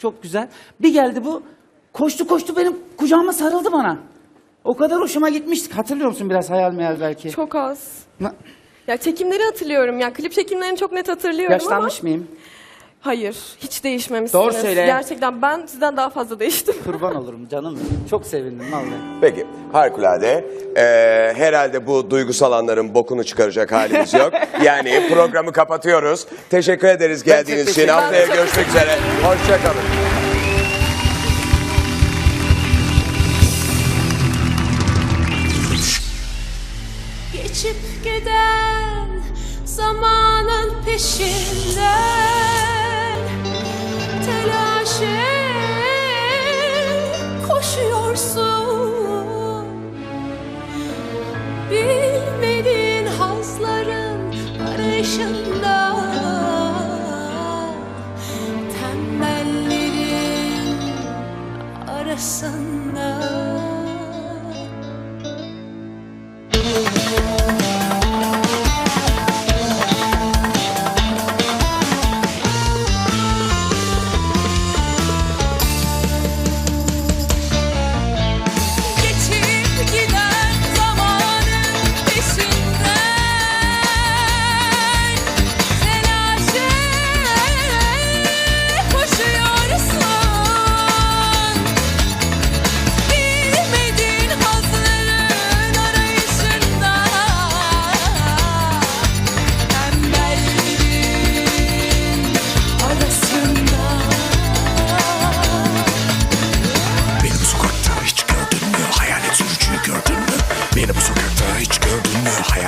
Çok güzel. Bir geldi bu. Koştu koştu benim kucağıma sarıldı bana. O kadar hoşuma gitmiştik. Hatırlıyor musun biraz hayal meyal belki? Çok az. Na- Ya çekimleri hatırlıyorum. Ya klip çekimlerini çok net hatırlıyorum Yaşlanmış ama mıyım? Hayır, hiç değişmemişsiniz. Doğru söyle. Gerçekten ben sizden daha fazla değiştim. Kurban olurum canım. Çok sevindim vallahi. Peki harikulade. Ee, herhalde bu duygusal anların bokunu çıkaracak halimiz yok. Yani programı kapatıyoruz. Teşekkür ederiz geldiğiniz için. teşekkür Haftaya görüşmek üzere. Hoşçakalın. Geçip giden zamanın peşinden Bilmediğin hazların arayışında. Tembellerin arasında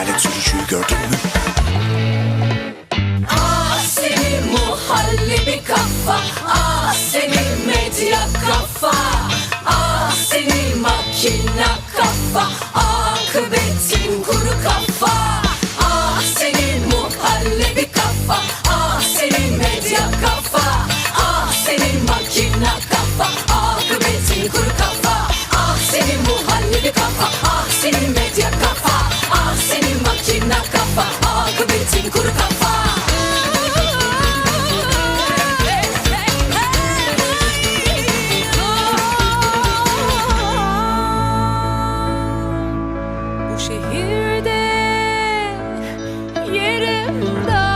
Hayalet sürücüyü gördün mü? Bu şehirde yerim dar